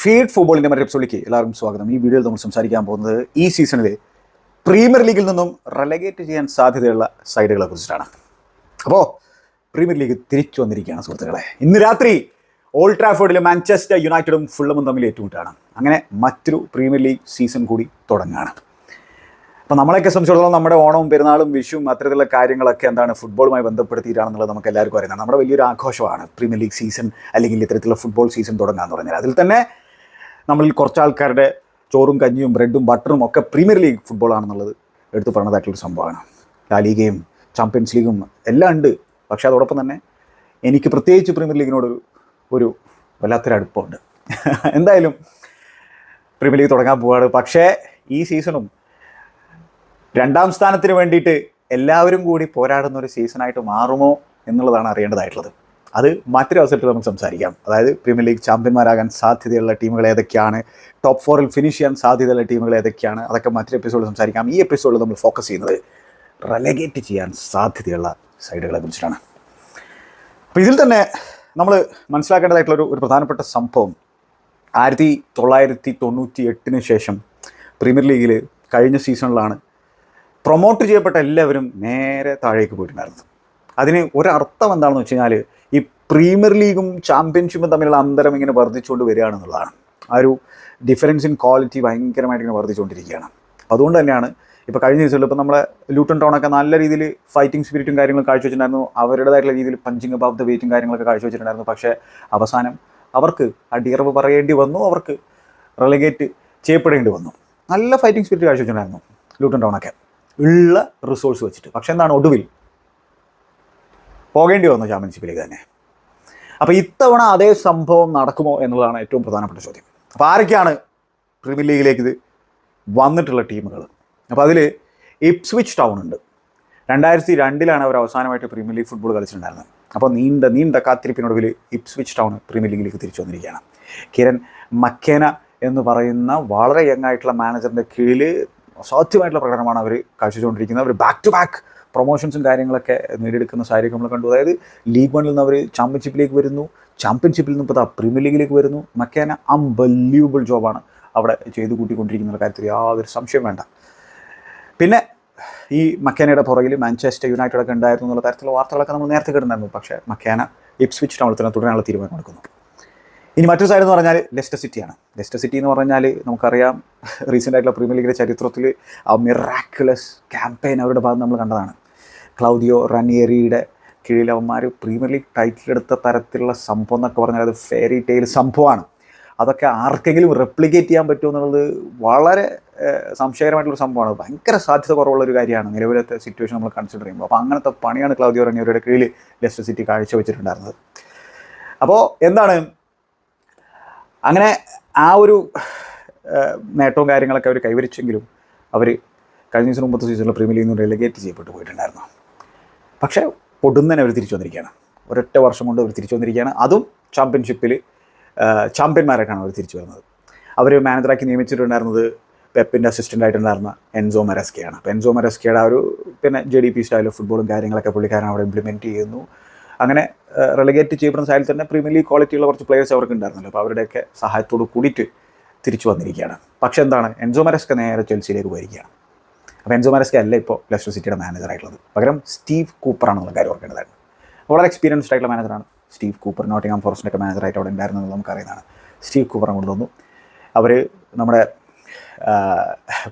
Feed ഫുട്ബോളിന്റെ മറ്റൊരു എപ്പിസോഡിലേക്ക് എല്ലാവർക്കും സ്വാഗതം. ഈ വീഡിയോയിൽ നമ്മൾ സംസാരിക്കാൻ പോകുന്നത് ഈ സീസണിലെ പ്രീമിയർ ലീഗിൽ നിന്നും റെലഗേറ്റ് ചെയ്യാൻ സാധ്യതയുള്ള സൈഡുകളെ കുറിച്ചിട്ടാണ്. അപ്പോൾ പ്രീമിയർ ലീഗ് തിരിച്ചു വന്നിരിക്കുകയാണ് സുഹൃത്തുക്കളെ. ഇന്ന് രാത്രി ഓൾഡ് ട്രാഫോർഡിലും മാഞ്ചസ്റ്റർ യുണൈറ്റഡും ഫുള്ളമും തമ്മിൽ ഏറ്റുമുട്ടാണ്. അങ്ങനെ മറ്റൊരു പ്രീമിയർ ലീഗ് സീസൺ കൂടി തുടങ്ങുകയാണ് അപ്പോൾ നമ്മളെയൊക്കെ സംബന്ധിച്ചിടത്തോളം നമ്മുടെ ഓണവും പെരുന്നാളും വിഷുവും അത്തരത്തിലുള്ള കാര്യങ്ങളൊക്കെ എന്താണ് ഫുട്ബോളുമായി ബന്ധപ്പെടുത്തിയിട്ടാണെന്നുള്ളത് നമുക്ക് എല്ലാവർക്കും അറിയുന്നത് നമ്മുടെ വലിയൊരു ആഘോഷമാണ് പ്രീമിയർ ലീഗ് സീസൺ അല്ലെങ്കിൽ ഇത്തരത്തിലുള്ള ഫുട്ബോൾ സീസൺ തുടങ്ങുക എന്ന് പറഞ്ഞാൽ അതിൽ തന്നെ നമ്മളിൽ കുറച്ച് ആൾക്കാരുടെ ചോറും കഞ്ഞിയും ബ്രെഡും ബട്ടറും ഒക്കെ പ്രീമിയർ ലീഗ് ഫുട്ബോളാണെന്നുള്ളത് എടുത്തു പറഞ്ഞതായിട്ടുള്ളൊരു സംഭവമാണ്. ലാ ലീഗയും ചാമ്പ്യൻസ് ലീഗും എല്ലാം ഉണ്ട്. പക്ഷേ അതോടൊപ്പം തന്നെ എനിക്ക് പ്രത്യേകിച്ച് പ്രീമിയർ ലീഗിനോടൊരു ഒരു വല്ലാത്തൊരു അടുപ്പമുണ്ട്. എന്തായാലും പ്രീമിയർ ലീഗ് തുടങ്ങാൻ പോവാണ്. പക്ഷേ ഈ സീസണും രണ്ടാം സ്ഥാനത്തിന് വേണ്ടിയിട്ട് എല്ലാവരും കൂടി പോരാടുന്ന ഒരു സീസണായിട്ട് മാറുമോ എന്നുള്ളതാണ് അറിയേണ്ടതായിട്ടുള്ളത്. അത് മറ്റൊരു അവസരത്തിൽ നമുക്ക് സംസാരിക്കാം. അതായത് പ്രീമിയർ ലീഗ് ചാമ്പ്യന്മാരാകാൻ സാധ്യതയുള്ള ടീമുകൾ ഏതൊക്കെയാണ്? ടോപ്പ് ഫോറിൽ ഫിനിഷ് ചെയ്യാൻ സാധ്യതയുള്ള ടീമുകൾ ഏതൊക്കെയാണ്? അതൊക്കെ മറ്റൊരു എപ്പിസോഡിൽ സംസാരിക്കാം. ഈ എപ്പിസോഡിൽ നമ്മൾ ഫോക്കസ് ചെയ്യുന്നത് റെലഗേറ്റ് ചെയ്യാൻ സാധ്യതയുള്ള സൈഡുകളെ കുറിച്ചിട്ടാണ്. അപ്പോൾ ഇതിൽ തന്നെ നമ്മൾ മനസ്സിലാക്കേണ്ടതായിട്ടുള്ള ഒരു പ്രധാനപ്പെട്ട സംഭവം. ആയിരത്തി തൊള്ളായിരത്തി തൊണ്ണൂറ്റി എട്ടിന് ശേഷം പ്രീമിയർ ലീഗിൽ കഴിഞ്ഞ സീസണിലാണ് പ്രൊമോട്ട് ചെയ്യപ്പെട്ട എല്ലാവരും നേരെ താഴേക്ക് പോയിട്ടുണ്ടായിരുന്നത്. അതിന് ഒരർത്ഥം എന്താണെന്ന് വെച്ച് കഴിഞ്ഞാൽ പ്രീമിയർ ലീഗും ചാമ്പ്യൻഷിപ്പും തമ്മിലുള്ള അന്തരം ഇങ്ങനെ വർദ്ധിച്ചുകൊണ്ട് വരികയാണെന്നുള്ളതാണ് ആ ഒരു ഡിഫറൻസ് ഇൻ ക്വാളിറ്റി ഭയങ്കരമായിട്ട് ഇങ്ങനെ വർദ്ധിച്ചുകൊണ്ടിരിക്കുകയാണ്. അതുകൊണ്ട് തന്നെയാണ് ഇപ്പോൾ കഴിഞ്ഞ ദിവസങ്ങളിൽ ഇപ്പോൾ നമ്മുടെ ലൂട്ടൺ ടൗൺ ഒക്കെ നല്ല രീതിയിൽ ഫൈറ്റിംഗ് സ്പിരിറ്റും കാര്യങ്ങളും കാഴ്ചവെച്ചിട്ടുണ്ടായിരുന്നു. അവരുടേതായിട്ടുള്ള രീതിയിൽ പഞ്ചിങ് അബവ് ദ വെയിറ്റും കാര്യങ്ങളൊക്കെ കാഴ്ചവെച്ചിട്ടുണ്ടായിരുന്നു. പക്ഷേ അവസാനം അവർക്ക് ആ അടിയറവ് പറയേണ്ടി വന്നു. അവർക്ക് റെലഗേറ്റ് ചെയ്യപ്പെടേണ്ടി വന്നു. നല്ല ഫൈറ്റിംഗ് സ്പിരിറ്റ് കാഴ്ചവെച്ചിട്ടുണ്ടായിരുന്നു ലൂട്ടൺ ടൗൺ ഒക്കെ. ഉള്ള റിസോഴ്സ് വെച്ചിട്ട്. പക്ഷേ എന്താണ് ഒടുവിൽ? പോകേണ്ടി വന്നു ചാമ്പ്യൻഷിപ്പിലേക്ക് തന്നെ. അപ്പോൾ ഇത്തവണ അതേ സംഭവം നടക്കുമോ എന്നുള്ളതാണ് ഏറ്റവും പ്രധാനപ്പെട്ട ചോദ്യം. അപ്പോൾ ആരൊക്കെയാണ് പ്രീമിയർ ലീഗിലേക്ക് ഇത് വന്നിട്ടുള്ള ടീമുകൾ? അപ്പോൾ അതിൽ ഇപ്സ്വിച്ച് ടൗൺ ഉണ്ട്. രണ്ടായിരത്തി രണ്ടിലാണ് അവർ അവസാനമായിട്ട് പ്രീമിയർ ലീഗ് ഫുട്ബോൾ കളിച്ചിട്ടുണ്ടായിരുന്നത്. അപ്പോൾ നീണ്ട നീണ്ട കാത്തിരിപ്പിനൊടുവിൽ ഇപ്സ്വിച്ച് ടൗൺ പ്രീമിയർ ലീഗിലേക്ക് തിരിച്ചു വന്നിരിക്കുകയാണ്. കിരൺ മക്കേന എന്ന് പറയുന്ന വളരെ യങ് ആയിട്ടുള്ള മാനേജറിന്റെ കീഴിൽ അസാധ്യമായിട്ടുള്ള പ്രകടനമാണ് അവർ കാഴ്ചവെച്ചുകൊണ്ടിരിക്കുന്നത്. അവർ ബാക്ക് ടു ബാക്ക് പ്രൊമോഷൻസും കാര്യങ്ങളൊക്കെ നേടിയെടുക്കുന്ന സാഹചര്യം നമ്മൾ കണ്ടു. അതായത് ലീഗ് വണ്ണിൽ നിന്ന് അവർ ചാമ്പ്യൻഷിപ്പിലേക്ക് വരുന്നു. ചാമ്പ്യൻഷിപ്പിൽ നിന്ന് ഇപ്പോൾ പ്രീമിയർ ലീഗിലേക്ക് വരുന്നു. മക്കേന അൺബലീവബിൾ ജോബാണ് അവിടെ ചെയ്തു കൂട്ടിക്കൊണ്ടിരിക്കുന്ന കാര്യത്തിൽ യാതൊരു സംശയം വേണ്ട. പിന്നെ ഈ മക്കേനയുടെ പുറകിൽ മാഞ്ചസ്റ്റർ യുണൈറ്റഡ് ഒക്കെ ഉണ്ടായിരുന്നു എന്നുള്ള തരത്തിലുള്ള വാർത്തകളൊക്കെ നമ്മൾ നേരത്തെ കിട്ടുന്നുണ്ടായിരുന്നു പക്ഷേ മക്കേന ഇപ്സ്വിച്ച് ടൗണിൽ തന്നെ തുടരാനുള്ള തീരുമാനം എടുക്കുന്നു ഇനി മറ്റൊരു സൈഡ് എന്ന് പറഞ്ഞാൽ ലെസ്റ്റർ സിറ്റിയാണ് ലെസ്റ്റർ സിറ്റി എന്ന് പറഞ്ഞാൽ നമുക്കറിയാം റീസെന്റ് ആയിട്ടുള്ള പ്രീമിയർ ലീഗിന്റെ ചരിത്രത്തിൽ ആ മിറാക്കുലസ് ക്യാമ്പയിൻ അവരുടെ ഭാഗം നമ്മൾ കണ്ടതാണ്. ക്ലൗദിയോ റനിയറിയുടെ കീഴിൽ അവന്മാർ പ്രീമിയർ ലീഗ് ടൈറ്റിൽ എടുത്ത തരത്തിലുള്ള സംഭവം എന്നൊക്കെ പറഞ്ഞാൽ അത് ഫെയറി ടെയിൽ സംഭവമാണ്. അതൊക്കെ ആർക്കെങ്കിലും റെപ്ലിക്കേറ്റ് ചെയ്യാൻ പറ്റുമോ എന്നുള്ളത് വളരെ സംശയകരമായിട്ടുള്ള സംഭവമാണ്. ഭയങ്കര സാധ്യത കുറവുള്ള ഒരു കാര്യമാണ് നിലവിലത്തെ സിറ്റുവേഷൻ നമ്മൾ കൺസിഡർ ചെയ്യുമ്പോൾ. അപ്പോൾ അങ്ങനത്തെ പണിയാണ് ക്ലൗദിയോ റണിയറിയുടെ കീഴിൽ ലെസ്റ്റർ സിറ്റി കാഴ്ചവെച്ചിട്ടുണ്ടായിരുന്നത്. അപ്പോൾ എന്താണ് അങ്ങനെ ആ ഒരു നേട്ടവും കാര്യങ്ങളൊക്കെ അവർ കൈവരിച്ചെങ്കിലും അവർ കഴിഞ്ഞ സീസൺ മുമ്പത്തെ സീസണിൽ പ്രീമിയർ ലീഗിൽ നിന്ന് റെലിഗേറ്റ് ചെയ്യപ്പെട്ടു പോയിട്ടുണ്ടായിരുന്നു. പക്ഷേ പൊടുന്നനെ അവർ തിരിച്ചു വന്നിരിക്കുകയാണ്. ഒരൊറ്റ വർഷം കൊണ്ട് അവർ തിരിച്ചു വന്നിരിക്കുകയാണ്. അതും ചാമ്പ്യൻഷിപ്പിൽ ചാമ്പ്യന്മാരായിട്ടാണ് അവർ തിരിച്ചു വരുന്നത്. അവർ മാനേജറാക്കി നിയമിച്ചിട്ടുണ്ടായിരുന്നത് പെപ്പിന്റെ അസിസ്റ്റന്റ് ആയിട്ടുണ്ടായിരുന്ന എൻസോ മെറസ്കയാണ് അപ്പോൾ എൻസോ മെറസ്കയുടെ ആ ഒരു പിന്നെ ജെ ഡി പി സ്റ്റൈൽ ഫുട്ബോളും കാര്യങ്ങളൊക്കെ പുള്ളിക്കാരൻ അവിടെ ഇംപ്ലിമെന്റ് ചെയ്യുന്നു. അങ്ങനെ റെലഗേറ്റ് ചെയ്യപ്പെടുന്ന സാഹചര്യത്തിൽ തന്നെ പ്രീമിയർ ലീഗ് ക്വാളിറ്റിയുള്ള കുറച്ച് പ്ലേയേഴ്സ് അവർക്ക് ഉണ്ടായിരുന്നല്ലോ അപ്പോൾ അവരുടെയൊക്കെ സഹായത്തോട് കൂടിയിട്ട് തിരിച്ചു വന്നിരിക്കുകയാണ്. പക്ഷേ എന്താണ്? എൻസോ മരസ്ക നേരെ ചെൽസിയിലേക്ക് പോയിരിക്കുകയാണ്. അപ്പോൾ എൻസോ മരസ്ക അല്ല ഇപ്പോൾ ലെസ്റ്റർ സിറ്റിയുടെ മാനേജർ ആയിട്ടുള്ളത്. പകരം സ്റ്റീവ് കൂപ്പർ കൂപ്പറാണെന്നുള്ള കാര്യം ഓർക്കേണ്ടതാണ് വളരെ എക്സ്പീരിയൻസ്ഡ് ആയിട്ടുള്ള മാനേജറാണ് സ്റ്റീവ് കൂപ്പർ. നോട്ടിംഗാം ഫോറസ്റ്റിന്റെ മാനേജറായിട്ട് അവിടെ ഉണ്ടായിരുന്നു എന്ന് നമുക്കറിയുന്നതാണ്. സ്റ്റീവ് കൂപ്പർ അങ്ങോട്ട് തന്നു അവർ നമ്മുടെ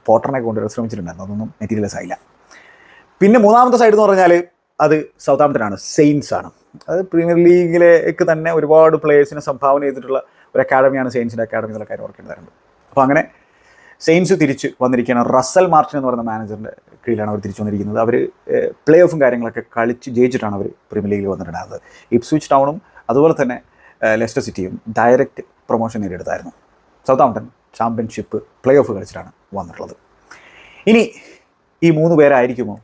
പോട്ടറിനെ കൊണ്ടുവരാൻ ശ്രമിച്ചിട്ടുണ്ടായിരുന്നു അതൊന്നും മെറ്റീരിയൽസ് ആയില്ല. പിന്നെ മൂന്നാമത്തെ സൈഡ് എന്ന് പറഞ്ഞാൽ അത് സൗത്ത് ആണ് സെയിൻസ് ആണ്. അത് പ്രീമിയർ ലീഗിലേക്ക് തന്നെ ഒരുപാട് പ്ലേയേഴ്സിനെ സംഭാവന ചെയ്തിട്ടുള്ള ഒരു അക്കാഡമിയാണ് സെയിൻസിന്റെ അക്കാഡമി എന്നുള്ള കാര്യം ഓർക്കേണ്ടതായിരുന്നു അപ്പോൾ അങ്ങനെ സെയിൻസ് തിരിച്ച് വന്നിരിക്കുകയാണ്. റസൽ മാർട്ടിൻ എന്ന് പറയുന്ന മാനേജറിന്റെ കീഴിലാണ് അവർ തിരിച്ചു വന്നിരിക്കുന്നത്. അവർ പ്ലേ ഓഫും കാര്യങ്ങളൊക്കെ കളിച്ച് ജയിച്ചിട്ടാണ് അവർ പ്രീമിയർ ലീഗിൽ വന്നിട്ടുണ്ടായിരുന്നത്. ഇപ്സ്വിച്ച് ടൗണും അതുപോലെ തന്നെ ലെസ്റ്റർ സിറ്റിയും ഡയറക്റ്റ് പ്രൊമോഷൻ നേടിയെടുത്തായിരുന്നു Southampton championship play off കളിച്ചിട്ടാണ് വന്നിട്ടുള്ളത്. ഇനി ഈ മൂന്ന് പേരായിരിക്കുമോ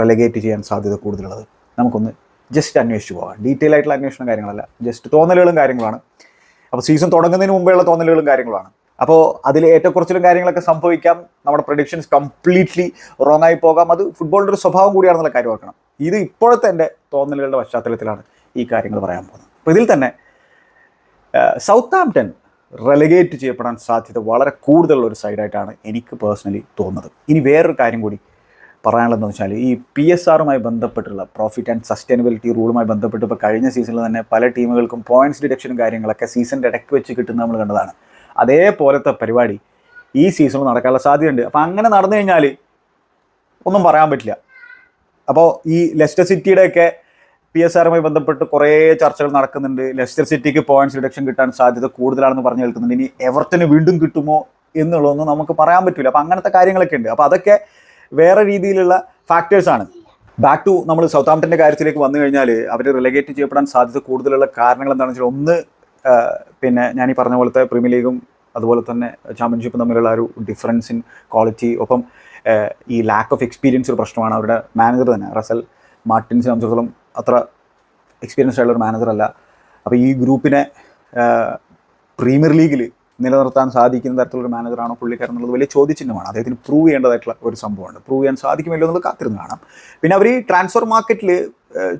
റെലഗേറ്റ് ചെയ്യാൻ സാധ്യത കൂടുതലുള്ളത്. നമുക്കൊന്ന് ജസ്റ്റ് അന്വേഷിച്ച് പോകാം. ഡീറ്റെയിൽ ആയിട്ടുള്ള അന്വേഷണം കാര്യങ്ങളല്ല. ജസ്റ്റ് തോന്നലുകളും കാര്യങ്ങളാണ്. അപ്പോൾ സീസൺ തുടങ്ങുന്നതിന് മുമ്പേയുള്ള തോന്നലുകളും കാര്യങ്ങളാണ്. അപ്പോൾ അതിൽ ഏറ്റക്കുറച്ചിലും കാര്യങ്ങളൊക്കെ സംഭവിക്കാം. നമ്മുടെ പ്രൊഡിക്ഷൻസ് കംപ്ലീറ്റ്ലി റോങ് ആയി പോകാം. അത് ഫുട്ബോളിന്റെ ഒരു സ്വഭാവം കൂടിയാണെന്നുള്ള കാര്യം ഓർക്കണം. ഇത് ഇപ്പോഴത്തെ എന്റെ തോന്നലുകളുടെ പശ്ചാത്തലത്തിലാണ് ഈ കാര്യങ്ങൾ പറയാൻ പോകുന്നത്. അപ്പോൾ ഇതിൽ തന്നെ സൗത്ത് ആംപ്റ്റൺ റെലഗേറ്റ് ചെയ്യപ്പെടാൻ സാധ്യത വളരെ കൂടുതലുള്ള ഒരു സൈഡായിട്ടാണ് എനിക്ക് പേഴ്സണലി തോന്നുന്നത്. ഇനി വേറൊരു കാര്യം കൂടി പറയാനുള്ളതെന്ന് വെച്ചാൽ ഈ പി എസ് ആറുമായി ബന്ധപ്പെട്ടുള്ള പ്രോഫിറ്റ് ആൻഡ് സസ്റ്റൈനബിലിറ്റി റൂളുമായി ബന്ധപ്പെട്ട് ഇപ്പോൾ കഴിഞ്ഞ സീസണിൽ തന്നെ പല ടീമുകൾക്കും പോയിന്റ്സ് ഡിഡക്ഷനും കാര്യങ്ങളൊക്കെ സീസണിന്റെ ഇടയ്ക്ക് വെച്ച് കിട്ടുന്ന നമ്മൾ കണ്ടതാണ്. അതേപോലത്തെ പരിപാടി ഈ സീസണിൽ നടക്കാനുള്ള സാധ്യതയുണ്ട്. അപ്പോൾ അങ്ങനെ നടന്നു കഴിഞ്ഞാൽ ഒന്നും പറയാൻ പറ്റില്ല. അപ്പോൾ ഈ ലെസ്റ്റർ സിറ്റിയുടെയൊക്കെ പി എസ് ആറുമായി ബന്ധപ്പെട്ട് കുറേ ചർച്ചകൾ നടക്കുന്നുണ്ട്. ലെസ്റ്റർ സിറ്റിക്ക് പോയിന്റ്സ് റിഡക്ഷൻ കിട്ടാൻ സാധ്യത കൂടുതലാണെന്ന് പറഞ്ഞു കേൾക്കുന്നുണ്ട്. ഇനി എവർട്ടന് വീണ്ടും കിട്ടുമോ എന്നുള്ളതൊന്നും നമുക്ക് പറയാൻ പറ്റില്ല അപ്പോൾ അങ്ങനത്തെ കാര്യങ്ങളൊക്കെ ഉണ്ട്. അപ്പോൾ അതൊക്കെ വേറെ രീതിയിലുള്ള ഫാക്ടേഴ്സാണ് ബാക്ക് ടു നമ്മൾ സൗത്ത് ആംപ്ടന്റെ കാര്യത്തിലേക്ക് വന്നു കഴിഞ്ഞാൽ അവർ റിലഗേറ്റ് ചെയ്യപ്പെടാൻ സാധ്യത കൂടുതലുള്ള കാരണങ്ങൾ എന്താണെന്ന് വെച്ചാൽ ഒന്ന് പിന്നെ ഞാൻ ഈ പറഞ്ഞ പോലത്തെ പ്രീമിയർ ലീഗും അതുപോലെ തന്നെ ചാമ്പ്യൻഷിപ്പും തമ്മിലുള്ള ഒരു ഡിഫറൻസ് ഇൻ ക്വാളിറ്റി ഒപ്പം ഈ ലാക്ക് ഓഫ് എക്സ്പീരിയൻസ് ഒരു പ്രശ്നമാണ് അവരുടെ മാനേജർ തന്നെ. റസൽ മാർട്ടിൻസിനെ സംബന്ധിച്ചിടത്തോളം അത്ര എക്സ്പീരിയൻസ് ആയിട്ടുള്ള ഒരു മാനേജർ അല്ല. അപ്പോൾ ഈ ഗ്രൂപ്പിനെ പ്രീമിയർ ലീഗിൽ നിലനിർത്താൻ സാധിക്കുന്ന തരത്തിലുള്ള ഒരു മാനേജറാണോ പുള്ളിക്കാരൻ എന്നുള്ളത് വലിയ ചോദ്യചിഹ്നമാണ്. അദ്ദേഹത്തിന് പ്രൂവ് ചെയ്യേണ്ടതായിട്ടുള്ള ഒരു സംഭവമാണ് പ്രൂവ് ചെയ്യാൻ സാധിക്കുമല്ലോ എന്നുള്ളത് കാത്തിരുന്ന് കാണാം. പിന്നെ അവർ ഈ ട്രാൻസ്ഫർ മാർക്കറ്റിൽ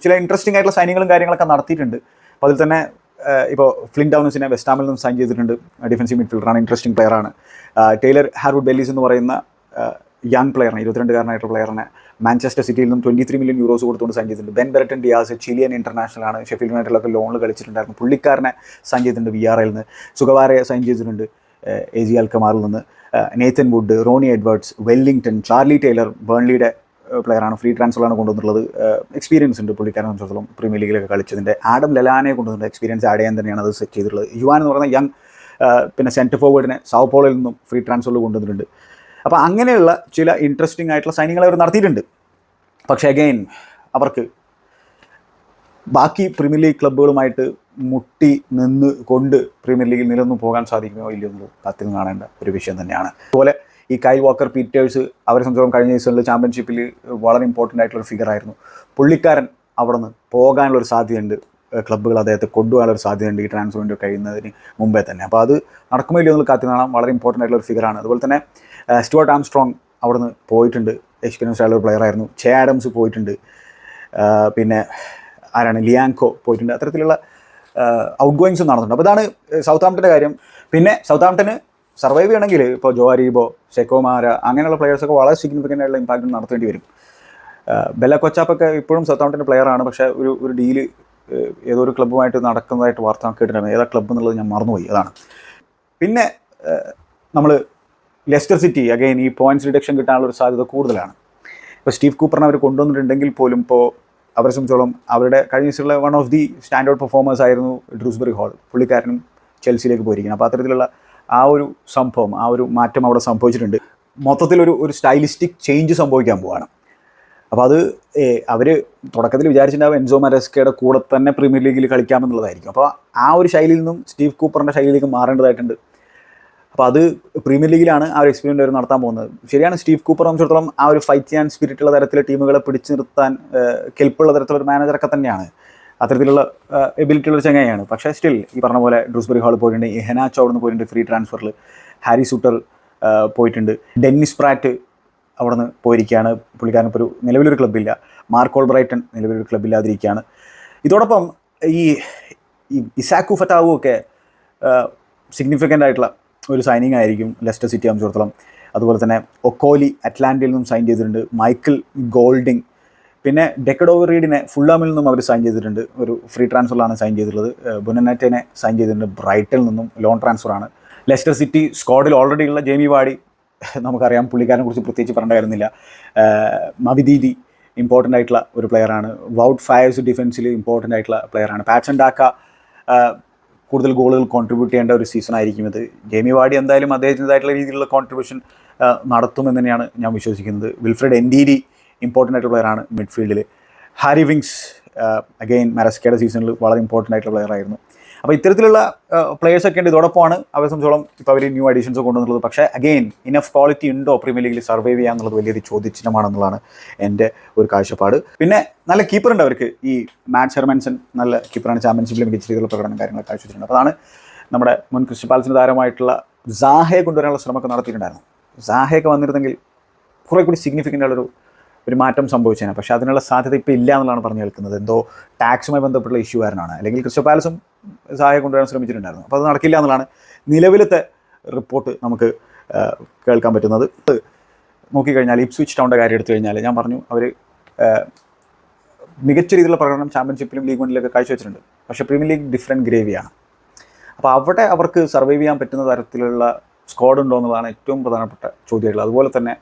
ചില ഇൻട്രസ്റ്റിംഗ് ആയിട്ടുള്ള സൈനികളും കാര്യങ്ങളൊക്കെ നടത്തിയിട്ടുണ്ട്. അപ്പോൾ അതിൽ തന്നെ ഇപ്പോൾ ഫ്ലിൻ ഡൗൺസിനെ വെസ്റ്റാമിൽ നിന്നും സൈൻ ചെയ്തിട്ടുണ്ട്. ഡിഫൻസീവ് മിഡ്ഫീൽഡറാണ് ഇൻട്രസ്റ്റിംഗ് പ്ലെയറാണ് ടൈലർ ഹാർവുഡ് ബെല്ലീസ് എന്ന് പറയുന്ന യങ് പ്ലെയറിനെ ഇരുപത്തിരണ്ടുകാരനായിട്ടുള്ള പ്ലെയറിനെ മാഞ്ചസ്റ്റർ സിറ്റിയിൽ നിന്നും ട്വന്റി ത്രീ മില്യൺ യൂറോസ് കൊടുത്തുകൊണ്ട് സൈൻ ചെയ്തിട്ടുണ്ട് Ben Brereton Diaz Chilean international ആണ്. ഷെഫീൽഡ് യുണൈറ്റഡിലൊക്കെ ലോണിൽ കളിച്ചിട്ടുണ്ടായിരുന്നു. പുള്ളിക്കാരനെ സൈൻ ചെയ്തിട്ടുണ്ട് വി ആർ എൽ നിന്ന് സുഖവാരെ സൈൻ ചെയ്തിട്ടുണ്ട് എ ജി അൽക്കമാറിൽ നിന്ന്. Nathan Wood Ronnie Edwards Wellington Charlie Taylor ബേൺലിയുടെ പ്ലെയറാണ് ഫ്രീ ട്രാൻസ്ഫറാണ് കൊണ്ടുവന്നിട്ടുള്ളത്. എക്സ്പീരിയൻസ് ഉണ്ട് പുള്ളിക്കാരനെ സംബന്ധിച്ചിടത്തോളം. പ്രീമിയർ ലീഗിലൊക്കെ കളിച്ചതിന്റെ ആഡം ലലാനെ കൊണ്ടുവന്നിട്ട് എക്സ്പീരിയൻസ് ആഡ് ചെയ്യാൻ തന്നെയാണ് അത് സെറ്റ് ചെയ്തിട്ടുള്ളത്. യുവാൻ എന്ന് പറയുന്ന യങ് പിന്നെ സെന്റർ ഫോർവേഡിനെ സൗപോളിൽ നിന്നും ഫ്രീ ട്രാൻസ്ഫറിൽ കൊണ്ടുവന്നിട്ടുണ്ട്. അപ്പോൾ അങ്ങനെയുള്ള ചില ഇൻട്രസ്റ്റിംഗ് ആയിട്ടുള്ള സൈനികൾ അവർ നടത്തിയിട്ടുണ്ട്. പക്ഷേ അഗെയിൻ അവർക്ക് ബാക്കി പ്രീമിയർ ലീഗ് ക്ലബ്ബുകളുമായിട്ട് മുട്ടി നിന്ന് കൊണ്ട് പ്രീമിയർ ലീഗിൽ നിലനിന്ന് പോകാൻ സാധിക്കുമോ ഇല്ലയോ എന്നുള്ളത് കാത്തിരുന്ന് കാണേണ്ട ഒരു വിഷയം തന്നെയാണ്. അതുപോലെ ഈ കൈൽ വാക്കർ പീറ്റേഴ്സ് അവരെ സംബന്ധിച്ചോളം കഴിഞ്ഞ സീസണിൽ ചാമ്പ്യൻഷിപ്പിൽ വളരെ ഇമ്പോർട്ടന്റ് ആയിട്ടുള്ള ഫിഗർ ആയിരുന്നു. പുള്ളിക്കാരൻ അവിടെ നിന്ന് പോകാനുള്ള ഒരു സാധ്യതയുണ്ട്. ക്ലബ്ബുകൾ അദ്ദേഹത്തെ കൊണ്ടുപോകാനുള്ള ഒരു സാധ്യതയുണ്ട് ഈ ട്രാൻസ്ഫർ വിൻഡോ കഴിയുന്നതിന് മുമ്പേ തന്നെ. അപ്പോൾ അത് നടക്കുമോ ഇല്ലയോ എന്നുള്ള കാത്തി കാണാം വളരെ ഇമ്പോർട്ടന്റ് ആയിട്ടുള്ള ഒരു ഫിഗറാണ് അതുപോലെ തന്നെ സ്റ്റുവർട്ട് ആംസ്ട്രോങ് അവിടുന്ന് പോയിട്ടുണ്ട്. എക്സ്പീരിയൻസ് ആയിട്ടുള്ള ഒരു പ്ലെയർ ആയിരുന്നു. ചേ ആഡംസ് പോയിട്ടുണ്ട്. പിന്നെ ആരാണ്? ലിയാങ്കോ പോയിട്ടുണ്ട്. അത്തരത്തിലുള്ള ഔട്ട് ഗോയിങ്സും നടന്നിട്ടുണ്ട്. അപ്പോൾ ഇതാണ് സൗത്ത് ആംപ്ടന്റെ കാര്യം. പിന്നെ സൗത്ത് ആംപ്ടന് സർവൈവ് ചെയ്യണമെങ്കിൽ ഇപ്പോൾ ജോ അരീബോ ഷെക്കോമാര അങ്ങനെയുള്ള പ്ലെയേഴ്സൊക്കെ വളരെ സിഗ്നിഫിക്കന്റ് ആയിട്ടുള്ള ഇമ്പാക്റ്റ് നടത്തേണ്ടി വരും. ബെല്ല കൊച്ചാപ്പൊക്കെ ഇപ്പോഴും സൗത്ത് ആംപ്ടന്റെ പ്ലെയറാണ് പക്ഷേ ഒരു ഒരു ഡീൽ ഏതോ ഒരു ക്ലബ്ബുമായിട്ട് നടക്കുന്നതായിട്ട് വാർത്ത കേട്ടിട്ടുണ്ടായിരുന്നു. ഏതാ ക്ലബ്ബ് എന്നുള്ളത് ഞാൻ മറന്നുപോയി. അതാണ്. പിന്നെ നമ്മൾ ലെസ്റ്റർ സിറ്റി അഗൈൻ ഈ പോയിന്റ്സ് റിഡക്ഷൻ കിട്ടാനുള്ള ഒരു സാധ്യത കൂടുതലാണ്. ഇപ്പോൾ സ്റ്റീവ് കൂപ്പറിനെ അവർ കൊണ്ടുവന്നിട്ടുണ്ടെങ്കിൽ പോലും ഇപ്പോൾ അവരെ സംബന്ധിച്ചോളം അവരുടെ കഴിഞ്ഞ ദിവസമുള്ള one of the standard performers ആയിരുന്നു ഡ്രൂസ്ബറി ഹോൾ പുള്ളിക്കാരനും ചെൽസിയിലേക്ക് പോയിരിക്കുന്നത്. അപ്പോൾ അത്തരത്തിലുള്ള ആ ഒരു സംഭവം ആ ഒരു മാറ്റം അവിടെ സംഭവിച്ചിട്ടുണ്ട്. മൊത്തത്തിലൊരു ഒരു സ്റ്റൈലിസ്റ്റിക് ചേഞ്ച് സംഭവിക്കാൻ പോവാണ്. അപ്പോൾ അത് അവർ തുടക്കത്തിൽ വിചാരിച്ചിട്ടുണ്ടാവും എൻസോ മരസ്കയുടെ കൂടെ തന്നെ പ്രീമിയർ ലീഗിൽ കളിക്കാമെന്നുള്ളതായിരിക്കും. അപ്പോൾ ആ ഒരു ശൈലിയിൽ നിന്നും സ്റ്റീവ് കൂപ്പറിന്റെ ശൈലിയിലേക്ക് മാറേണ്ടതായിട്ടുണ്ട്. അപ്പോൾ അത് പ്രീമിയർ ലീഗിലാണ് ആ ഒരു എക്സ്പീരിയൻസ് അവർ നടത്താൻ പോകുന്നത്. ശരിയാണ് സ്റ്റീവ് കൂപ്പർ സംബന്ധിച്ചിടത്തോളം ആ ഒരു ഫൈറ്റ് ചെയ്യാൻ സ്പിരിറ്റുള്ള തരത്തിലെ ടീമുകളെ പിടിച്ചു നിർത്താൻ കെൽപ്പുള്ള തരത്തിലുള്ള മാനേജറൊക്കെ തന്നെയാണ്. അത്തരത്തിലുള്ള എബിലിറ്റി ഉള്ള ചങ്ങയാണ് പക്ഷേ സ്റ്റിൽ ഈ പറഞ്ഞ പോലെ ഡ്രൂസ്ബറി ഹാൾ പോയിട്ടുണ്ട് ഇഹനാച്ചോ അവിടെ പോയിട്ടുണ്ട് ഫ്രീ ട്രാൻസ്ഫറിൽ ഹാരി സൂട്ടർ പോയിട്ടുണ്ട്. ഡെന്നിസ് പ്രാറ്റ് അവിടെ നിന്ന് പോയിരിക്കുകയാണ്. പുള്ളിക്കാരൻ ഇപ്പോൾ ഒരു നിലവിലൊരു ക്ലബ്ബില്ല മാർക്കോൾ ബ്രൈറ്റൺ നിലവിലൊരു ക്ലബ്ബില്ലാതിരിക്കുകയാണ് ഇതോടൊപ്പം ഈ ഇസാക്കു ഫറ്റാവു ഒക്കെ സിഗ്നിഫിക്കന്റ് ആയിട്ടുള്ള ഒരു സൈനിങ് ആയിരിക്കും ലെസ്റ്റർ സിറ്റി സംബന്ധിച്ചിടത്തോളം. അതുപോലെ തന്നെ ഒക്കോലി അറ്റ്ലാന്റിൽ നിന്നും സൈൻ ചെയ്തിട്ടുണ്ട്. Michael Golding. പിന്നെ ഡെക്കഡോവർ റീഡിനെ ഫുള്ളാമിൽ നിന്നും അവർ സൈൻ ചെയ്തിട്ടുണ്ട്. ഒരു ഫ്രീ ട്രാൻസ്ഫറിലാണ് സൈൻ ചെയ്തിട്ടുള്ളത്. ബുനനാറ്റേനെ സൈൻ ചെയ്തിട്ടുണ്ട്. ബ്രൈറ്റിൽ നിന്നും ലോൺ ട്രാൻസ്ഫറാണ് ലെസ്റ്റർ സിറ്റി സ്ക്വാഡിൽ ഓൾറെഡി ഉള്ള ജേമി വാടി നമുക്കറിയാം പുള്ളിക്കാരനെ കുറിച്ച് പ്രത്യേകിച്ച് പറയേണ്ട കാര്യമൊന്നുമില്ല മവിദീദി ഇമ്പോർട്ടന്റ് ആയിട്ടുള്ള ഒരു പ്ലെയറാണ് വൗട്ട് ഫയേഴ്സ് ഡിഫൻസിൽ ഇമ്പോർട്ടന്റ് ആയിട്ടുള്ള പ്ലെയറാണ് പാച്ചൻ ഡാക്ക കൂടുതൽ ഗോളുകൾ കോൺട്രിബ്യൂട്ട് ചെയ്യേണ്ട ഒരു സീസൺ ആയിരിക്കും ഇത്. ജേമി വാടി എന്തായാലും അദ്ദേഹത്തിന്റെതായിട്ടുള്ള രീതിയിലുള്ള കോൺട്രിബ്യൂഷൻ നടത്തുമെന്ന് തന്നെയാണ് ഞാൻ വിശ്വസിക്കുന്നത്. വിൽഫ്രഡ് എൻഡീരി ഇമ്പോർട്ടന്റ് ആയിട്ടുള്ള പ്ലെയറാണ് മിഡ്ഫീൽഡിൽ ഹാരി വിങ്സ് അഗെയിൻ മരസ്കയുടെ സീസണിൽ വളരെ ഇമ്പോർട്ടന്റ് ആയിട്ടുള്ള പ്ലെയർ ആയിരുന്നു. അപ്പോൾ ഇത്തരത്തിലുള്ള പ്ലേയേഴ്സൊക്കെ ഉണ്ട്. ഇതോടൊപ്പമാണ് അവരെ സംബന്ധിച്ചോളം ഇപ്പോൾ അവർ ന്യൂ അഡീഷൻസ് കൊണ്ടുവന്നുള്ളത് പക്ഷേ അഗെയിൻ ഇനഫ് ക്വാളിറ്റി ഉണ്ടോ പ്രീമിയർ ലീഗിൽ സർവൈവ് ചെയ്യാന്നുള്ളത് വലിയൊരു ചോദ്യചിഹ്നമാണെന്നുള്ളതാണ് എന്റെ ഒരു കാഴ്ചപ്പാട്. പിന്നെ നല്ല കീപ്പർ ഉണ്ട് അവർക്ക്. ഈ മാറ്റ് ഷെർമൻസൺ നല്ല കീപ്പറാണ് ചാമ്പ്യൻഷിപ്പിൽ മികച്ച രീതിയിലുള്ള പ്രകടനം കാര്യങ്ങളൊക്കെ കാഴ്ചവെച്ചിട്ടുണ്ട്. അപ്പോൾ അതാണ് നമ്മുടെ മുൻ ക്രിസ്റ്റൽ പാലസിന് താരമായിട്ടുള്ള സാഹയെ കൊണ്ടുവരാനുള്ള ശ്രമമൊക്കെ നടത്തിയിട്ടുണ്ടായിരുന്നു. സാഹയൊക്കെ വന്നിരുന്നെങ്കിൽ കുറേ കൂടി സിഗ്നിഫിക്കന്റ് ഉള്ളൊരു ഒരു മാറ്റം സംഭവിച്ചേനെ. പക്ഷേ അതിനുള്ള സാധ്യത ഇപ്പോൾ ഇല്ല എന്നുള്ളതാണ് പറഞ്ഞു കേൾക്കുന്നത്. എന്തോ ടാക്സുമായി ബന്ധപ്പെട്ടുള്ള ഇഷ്യൂ കാരണമാണ് അല്ലെങ്കിൽ ക്രിസ്റ്റോ പാലസും സഹായം കൊണ്ടുവരാൻ ശ്രമിച്ചിട്ടുണ്ടായിരുന്നു. അപ്പോൾ അത് നടക്കില്ല എന്നുള്ളതാണ് നിലവിലത്തെ റിപ്പോർട്ട് നമുക്ക് കേൾക്കാൻ പറ്റുന്നത്. നോക്കിക്കഴിഞ്ഞാൽ ഇപ്സ്വിച്ച് ടൗണിന്റെ കാര്യം എടുത്തു കഴിഞ്ഞാൽ ഞാൻ പറഞ്ഞു അവർ മികച്ച രീതിയിലുള്ള പ്രകടനം ചാമ്പ്യൻഷിപ്പിലും ലീഗ് വണ്ണിലൊക്കെ കാഴ്ചവെച്ചിട്ടുണ്ട്. പക്ഷേ പ്രീമിയർ ലീഗ് ഡിഫറെന്റ് ഗ്രേവിയാണ് അപ്പോൾ അവിടെ അവർക്ക് സർവൈവ് ചെയ്യാൻ പറ്റുന്ന തരത്തിലുള്ള സ്ക്വാഡ് ഉണ്ടോ എന്നുള്ളതാണ് ഏറ്റവും പ്രധാനപ്പെട്ട ചോദ്യങ്ങൾ അതുപോലെ തന്നെ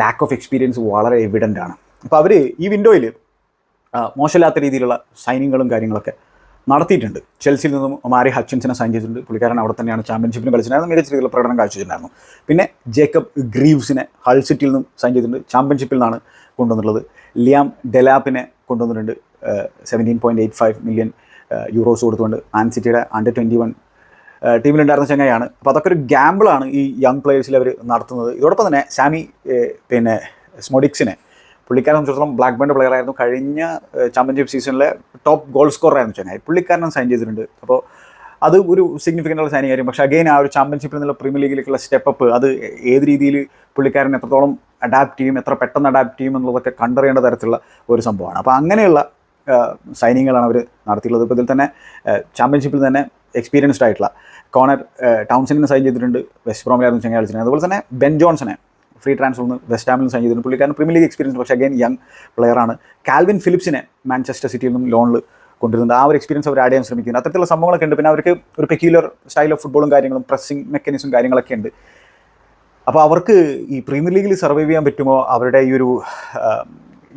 ലാക്ക് ഓഫ് എക്സ്പീരിയൻസ് വളരെ എവിഡന്റ് ആണ്. അപ്പോൾ അവർ ഈ വിൻഡോയിൽ മോശമില്ലാത്ത രീതിയിലുള്ള സൈനിങ്ങുകളും കാര്യങ്ങളൊക്കെ നടത്തിയിട്ടുണ്ട്. ചെൽസിയിൽ നിന്നും മാരി ഹച്ചിൻസിനെ സൈൻ ചെയ്തിട്ടുണ്ട്. പുള്ളിക്കാരൻ അവിടെ തന്നെയാണ് ചാമ്പ്യൻഷിപ്പിന് കളിച്ചിട്ടുണ്ടായിരുന്നു മികച്ച രീതിയിലുള്ള പ്രകടനം കാഴ്ചവെച്ചിട്ടുണ്ടായിരുന്നു. പിന്നെ ജേക്കബ് ഗ്രീവ്സിനെ ഹൾ സിറ്റിയിൽ നിന്നും സൈൻ ചെയ്തിട്ടുണ്ട്. ചാമ്പ്യൻഷിപ്പിൽ നിന്നാണ് കൊണ്ടുവന്നിട്ടുള്ളത്. ലിയാം ഡെലാപ്പിനെ കൊണ്ടുവന്നിട്ടുണ്ട്. Seventeen point eight five million euros കൊടുത്തുകൊണ്ട്. ആൻ സിറ്റിയുടെ അണ്ടർ ട്വന്റി വൺ ടീമിലുണ്ടായിരുന്ന ചങ്ങയാണ് അപ്പോൾ അതൊക്കെ ഒരു ഗ്യാമ്പിളാണ് ഈ യങ് പ്ലേയേഴ്സിൽ അവർ നടത്തുന്നത്. ഇതോടൊപ്പം തന്നെ സാമി പിന്നെ സ്മോഡിക്സിനെ പുള്ളിക്കാരനെ സംബന്ധിച്ചിടത്തോളം ബ്ലാക്ക് ബാൻഡ് പ്ലെയർ ആയിരുന്നു. കഴിഞ്ഞ ചാമ്പ്യൻഷിപ്പ് സീസണിലെ ടോപ്പ് ഗോൾ സ്കോർ ആയിരുന്നു ചങ്ങായി. പുള്ളിക്കാരനെ സൈൻ ചെയ്തിട്ടുണ്ട്. അപ്പോൾ അത് ഒരു സിഗ്നിഫിക്കന്റ് ഉള്ള സൈനിങ് കാര്യം പക്ഷേ അഗെയിൻ ആ ഒരു ചാമ്പ്യൻഷിപ്പിൽ നിന്നുള്ള പ്രീമിയർ ലീഗിലേക്കുള്ള സ്റ്റെപ്പ് അത് ഏത് രീതിയിൽ പുള്ളിക്കാരൻ എത്രത്തോളം അഡാപ്റ്റ് ചെയ്യും എത്ര പെട്ടെന്ന് അഡാപ്റ്റ് ചെയ്യും എന്നുള്ളതൊക്കെ കണ്ടറിയേണ്ട തരത്തിലുള്ള ഒരു സംഭവമാണ്. അപ്പോൾ അങ്ങനെയുള്ള സൈനിങ്ങുകളാണ് അവർ നടത്തിയിട്ടുള്ളത്. ഇപ്പോൾ ഇതിൽ തന്നെ ചാമ്പ്യൻഷിപ്പിൽ തന്നെ എക്സ്പീരിയൻസ്ഡ് ആയിട്ടുള്ള. കോണർ ടൗൺസിനെ സൈൻ ചെയ്തിട്ടുണ്ട്. വെസ്റ്റ് ബ്രോമിലായിരുന്നു ചെങ്ങായി കളിച്ചിട്ടുണ്ട് അതുപോലെ തന്നെ ബെൻ ജോൺസനെ ഫ്രീ ട്രാൻസ്ഫർ നിന്ന് വെസ്റ്റ് ഹാമിൽ സൈൻ ചെയ്തിട്ടുണ്ട്. പുള്ളിക്കാരൻ പ്രീമിയർ ലീഗ് എക്സ്പീരിയൻസ് പക്ഷേ അഗൈൻ യങ് പ്ലെയറാണ് കാൽവിൻ ഫിലിപ്സിനെ മാഞ്ചസ്റ്റർ സിറ്റിയിൽ നിന്നും ലോണിൽ കൊണ്ടുവരുന്നത്. ആ ഒരു എക്സ്പീരിയൻസ് അവർ ആഡ് ചെയ്യാൻ ശ്രമിക്കുന്നത് അത്തരത്തിലുള്ള സംഭവങ്ങളൊക്കെ ഉണ്ട്. പിന്നെ അവർക്ക് ഒരു പെക്യുലർ സ്റ്റൈൽ ഓഫ് ഫുട്ബോളും കാര്യങ്ങളും പ്രസ്സിംഗ് മെക്കാനിസം കാര്യങ്ങളൊക്കെ ഉണ്ട്. അപ്പോൾ അവർക്ക് ഈ പ്രീമിയർ ലീഗിൽ സർവൈവ് ചെയ്യാൻ പറ്റുമോ? അവരുടെ ഈ ഒരു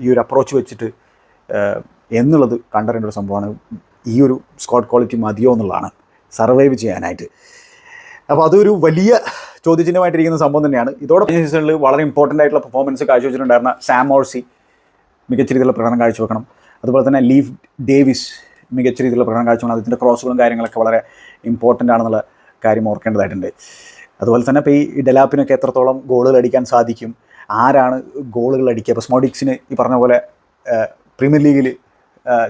ഈ ഒരു അപ്രോച്ച് വെച്ചിട്ട് എന്നുള്ളത് കണ്ടറിയേണ്ട ഒരു സംഭവമാണ്. ഈ ഒരു സ്കോഡ് ക്വാളിറ്റി മതിയോ എന്നുള്ളതാണ്. സർവൈവ് ചെയ്യാനായിട്ട്. അപ്പോൾ അതൊരു വലിയ ചോദ്യചിഹ്നമായിട്ടിരിക്കുന്ന സംഭവം തന്നെയാണ്. ഇതോടെ ഈ സീസണിൽ വളരെ ഇമ്പോർട്ടന്റ് ആയിട്ടുള്ള പെർഫോമൻസ് കാഴ്ചവെച്ചിട്ടുണ്ടായിരുന്ന സാം ഓർസി മികച്ച രീതിയിലുള്ള പ്രകടനം കാഴ്ചവെക്കണം. അതുപോലെ തന്നെ ലീവ് ഡേവിസ് മികച്ച രീതിയിലുള്ള പ്രകടനം കാഴ്ചവെക്കണം. അതിന്റെ ക്രോസുകളും കാര്യങ്ങളൊക്കെ വളരെ ഇമ്പോർട്ടന്റ് ആണെന്നുള്ള കാര്യം ഓർക്കേണ്ടതായിട്ടുണ്ട്. അതുപോലെ തന്നെ ഇപ്പോൾ ഈ ഡെലാപ്പിനൊക്കെ എത്രത്തോളം ഗോളുകൾ അടിക്കാൻ സാധിക്കും? ആരാണ് ഗോളുകൾ അടിക്കുക? ഇപ്പോൾ സ്മോഡിക്സിന് ഈ പറഞ്ഞ പോലെ പ്രീമിയർ ലീഗിൽ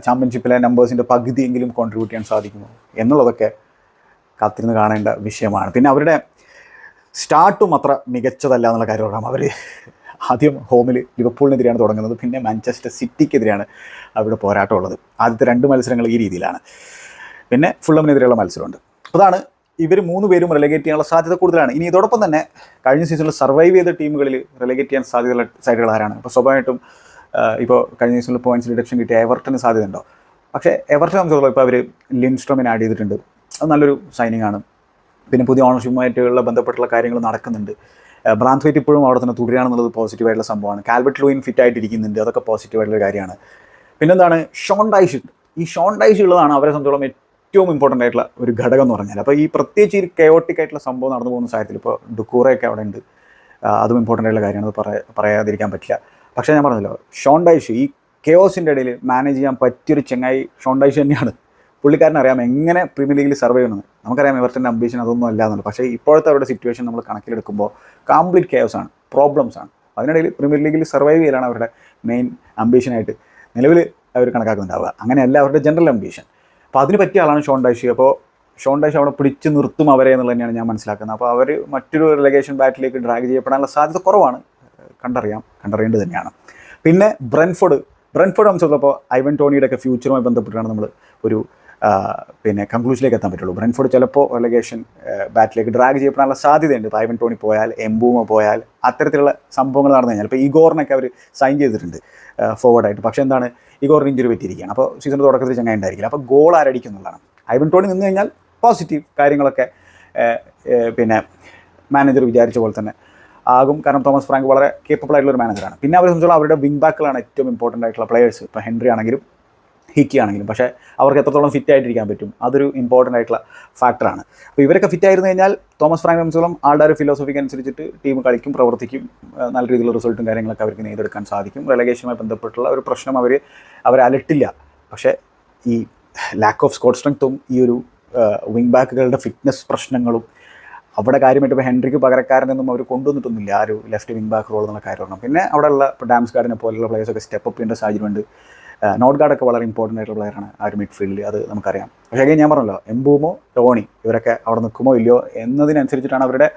ചാമ്പ്യൻഷിപ്പിലെ നമ്പേഴ്സിന്റെ പകുതിയെങ്കിലും കോൺട്രിബ്യൂട്ട് ചെയ്യാൻ സാധിക്കുമോ? എന്നുള്ളതൊക്കെ കാത്തിരുന്ന് കാണേണ്ട വിഷയമാണ്. പിന്നെ അവരുടെ സ്റ്റാർട്ടും അത്ര മികച്ചതല്ല എന്നുള്ള കാര്യം പറയാം അവർ ആദ്യം ഹോമിൽ ലിവർപൂളിനെതിരെയാണ് തുടങ്ങുന്നത്. പിന്നെ മാഞ്ചസ്റ്റർ സിറ്റിക്കെതിരെയാണ് അവരുടെ പോരാട്ടമുള്ളത് ആദ്യത്തെ രണ്ട് മത്സരങ്ങൾ ഈ രീതിയിലാണ്. പിന്നെ ഫുള്ളമിനെതിരെയുള്ള മത്സരമുണ്ട്. അതാണ് ഇവർ മൂന്ന് പേരും റിലഗേറ്റ് ചെയ്യാനുള്ള സാധ്യത കൂടുതലാണ്. ഇനി ഇതോടൊപ്പം തന്നെ കഴിഞ്ഞ സീസണിൽ സർവൈവ് ചെയ്ത ടീമുകളിൽ റിലഗേറ്റ് ചെയ്യാൻ സാധ്യതയുള്ള സൈഡുകൾ ആരാണ്? ഇപ്പോൾ സ്വാഭാവികമായിട്ടും ഇപ്പോൾ കഴിഞ്ഞ സീസണിൽ പോയിന്റ്സ് ഡിഡക്ഷൻ കിട്ടിയ എവർട്ടന് സാധ്യതയുണ്ടോ പക്ഷേ എവർട്ടൻ സംബന്ധിച്ചോളം ഇപ്പോൾ അവർ ലിൻസ്ട്രോമിനെ ആഡ് ചെയ്തിട്ടുണ്ട്. അത് നല്ലൊരു സൈനിങ് ആണ്. പിന്നെ പുതിയ ഓണർഷിപ്പുമായിട്ടുള്ള ബന്ധപ്പെട്ടുള്ള കാര്യങ്ങൾ നടക്കുന്നുണ്ട്. ബ്രാൻത്വേറ്റ് ഇപ്പോഴും അവിടെ തന്നെ തുടരുകയാണെന്നുള്ളത് പോസിറ്റീവായിട്ടുള്ള സംഭവമാണ്. കാൽബർട്ട് ലൂയിൻ ഫിറ്റ് ആയിട്ട് ഇരിക്കുന്നുണ്ട്. അതൊക്കെ പോസിറ്റീവായിട്ടുള്ള കാര്യമാണ്. പിന്നെന്താണ്? Sean Dyche. ഈ ഷോൺ ഡൈഷ് ഉള്ളതാണ് അവരെ സംബന്ധിച്ചോളം ഏറ്റവും ഇമ്പോർട്ടന്റ് ആയിട്ടുള്ള ഒരു ഘടകം എന്ന് പറഞ്ഞാൽ അപ്പോൾ ഈ പ്രത്യേകിച്ച് ഈ കയോട്ടിക് ആയിട്ടുള്ള സംഭവം നടന്നു പോകുന്ന സാഹചര്യത്തിൽ ഇപ്പോൾ ഡുക്കൂറയൊക്കെ അവിടെ ഉണ്ട്. അതും ഇമ്പോർട്ടന്റ് ആയിട്ടുള്ള കാര്യമാണ്. അത് പറയാ പറയാതിരിക്കാൻ പറ്റില്ല. പക്ഷേ ഞാൻ പറഞ്ഞല്ലോ ഷോൺ ഡൈഷ് ഈ കെയോസിന്റെ ഇടയിൽ മാനേജ് ചെയ്യാൻ പറ്റിയൊരു ചെങ്ങായി ഷോൺ ഡൈഷ് തന്നെയാണ്. പുള്ളിക്കാരന് അറിയാം എങ്ങനെ പ്രീമിയർ ലീഗിൽ സർവൈവ് ചെയ്യുന്നത് നമുക്കറിയാം ഇവർത്തിന്റെ അംബീഷൻ അതൊന്നും അല്ല എന്നുള്ളത് പക്ഷേ ഇപ്പോഴത്തെ അവരുടെ സിറ്റുവേഷൻ നമ്മൾ കണക്കിലെടുക്കുമ്പോൾ കംപ്ലീറ്റ് കെയോസ് ആണ് പ്രോബ്ലംസ് ആണ്. അതിനിടയിൽ പ്രീമിയർ ലീഗിൽ സർവൈവ് ചെയ്യലാണ് അവരുടെ മെയിൻ അംബീഷനായിട്ട് നിലവിൽ അവർ കണക്കാക്കുന്നുണ്ടാവുക. അങ്ങനെയല്ല അവരുടെ ജനറൽ അംബീഷൻ അപ്പോൾ അതിന് പറ്റിയ ആളാണ് ഷോൺ ഡൈഷി. അപ്പോൾ ഷോൺ ഡൈഷ് അവിടെ പിടിച്ച് നിർത്തും അവരെ എന്നുള്ളത് തന്നെയാണ് ഞാൻ മനസ്സിലാക്കുന്നത്. അപ്പോൾ അവർ മറ്റൊരു റിലഗേഷൻ ബാറ്റിലേക്ക് ഡ്രാഗ് ചെയ്യപ്പെടാനുള്ള സാധ്യത കുറവാണ്. കണ്ടറിയാം കണ്ടറിയേണ്ടത് തന്നെയാണ്. പിന്നെ ബ്രെൻഫോർഡ്. ബ്രെൻഫോർഡ് സംബന്ധിച്ചിടത്തോളം ഐവൻ ടോണിയുടെ ഒക്കെ ഫ്യൂച്ചറുമായി ബന്ധപ്പെട്ടാണ് നമ്മൾ ഒരു പിന്നെ കൺക്ലൂഷനിലേക്ക് എത്താൻ പറ്റുള്ളൂ. ബ്രൻഫോർഡ് ചിലപ്പോൾ റിലഗേഷൻ ബാറ്റിലേക്ക് ഡ്രാഗ് ചെയ്യപ്പെടാനുള്ള സാധ്യതയുണ്ട്. ഐവൻ ടോണി പോയാൽ എംബൂമ പോയാൽ അത്തരത്തിലുള്ള സംഭവങ്ങൾ നടന്നു കഴിഞ്ഞാൽ. ഇപ്പോൾ ഇഗോറിനൊക്കെ അവർ സൈൻ ചെയ്തിട്ടുണ്ട് ഫോർവേഡായിട്ട് പക്ഷേ എന്താണ്? ഇഗോറിന് ഇഞ്ചുറി പറ്റിയിരിക്കുകയാണ്. അപ്പോൾ സീസൺ തുടക്കത്തിൽ ചങ്ങായി ഉണ്ടായിരിക്കില്ല. അപ്പോൾ ഗോൾ ആരടിക്കും എന്നുള്ളതാണ്. ഐവൻ ടോണി നിന്ന് കഴിഞ്ഞാൽ പോസിറ്റീവ് കാര്യങ്ങളൊക്കെ പിന്നെ മാനേജർ വിചാരിച്ച പോലെ തന്നെ ആകും. കാരണം തോമസ് ഫ്രാങ്ക് വളരെ കേപ്പബിൾ ആയിട്ടുള്ള ഒരു മാനേജറാണ് പിന്നെ അവരെ സംബന്ധിച്ചോളം അവരുടെ വിങ് ബാക്കുകളാണ് ഏറ്റവും ഇമ്പോർട്ടന്റ് ആയിട്ടുള്ള പ്ലെയേഴ്സ് ഇപ്പോൾ ഹെൻറി ആണെങ്കിലും ഹിക്കി ആണെങ്കിലും പക്ഷേ അവർക്ക് എത്രത്തോളം ഫിറ്റ് ആയിട്ടിരിക്കാൻ പറ്റും? അതൊരു ഇമ്പോർട്ടന്റ് ആയിട്ടുള്ള ഫാക്ടറാണ് അപ്പോൾ ഇവരൊക്കെ ഫിറ്റ് ആയിരുന്നു കഴിഞ്ഞാൽ തോമസ് ഫ്രാങ്ക് സംബന്ധിച്ചോളം ആളുടെ ഒരു ഫിലോസഫിക്ക് അനുസരിച്ചിട്ട് ടീം കളിക്കും പ്രവർത്തിക്കും നല്ല രീതിയിലുള്ള റിസൾട്ടും കാര്യങ്ങളൊക്കെ അവർക്ക് നെയ്തെടുക്കാൻ സാധിക്കും. റെലഗേഷനുമായി ബന്ധപ്പെട്ടുള്ള ഒരു പ്രശ്നം അവർ അവരെ അലട്ടില്ല. പക്ഷേ ഈ ലാക്ക് ഓഫ് സ്കോട്ട് സ്ട്രെങ്ത്തും ഈ ഒരു വിങ് ബാക്കുകളുടെ ഫിറ്റ്നസ് പ്രശ്നങ്ങളും അവിടെ കാര്യമായിട്ട് ഇപ്പോൾ ഹെൻറിക്ക് പകരക്കാരനൊന്നും അവർ കൊണ്ടുവന്നിട്ടൊന്നുമില്ല. ആ ഒരു ലെഫ്റ്റ് വിങ് ബാക്ക് റോൾ എന്നുള്ള കാര്യമാണ് പിന്നെ അവിടെയുള്ള ഇപ്പോൾ ഡാംസ് ഗാർഡിനെ പോലെയുള്ള പ്ലേയേഴ്സൊക്കെ സ്റ്റെപ്പ് അപ്പ് ചെയ്യേണ്ട സാഹചര്യമുണ്ട് നോട്ട് ഗാർഡൊക്കെ വളരെ ഇമ്പോർട്ടന്റ് ആയിട്ടുള്ള പ്ലെയറാണ് ആ ഒരു മിഡ്ഫീൽഡിൽ അത് നമുക്കറിയാം. പക്ഷേ again ഞാൻ പറഞ്ഞല്ലോ എംബൂമോ ടോണി ഇവരൊക്കെ അവിടെ നിൽക്കുമോ ഇല്ലയോ എന്നതിനനുസരിച്ചിട്ടാണ് അവരുടെ